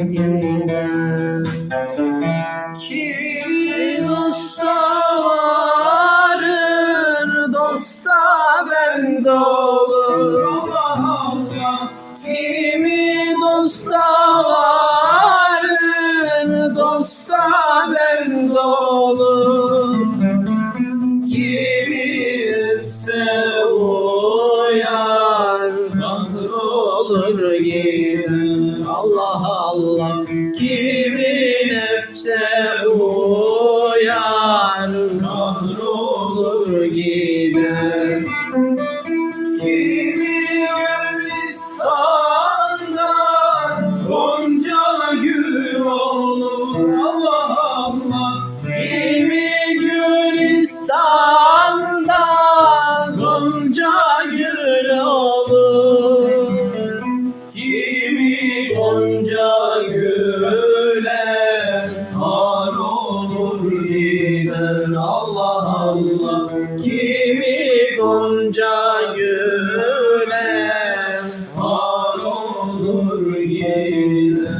Kimi dosta dosta bende olur. Kimi dosta dosta bende olur. Kimi ise uyar, kahrolur gider. Allah Allah. Kimi nefse uyar, kahrolur gider. Kimi gün Allah Allah. Kimi gonca güle Var olur gide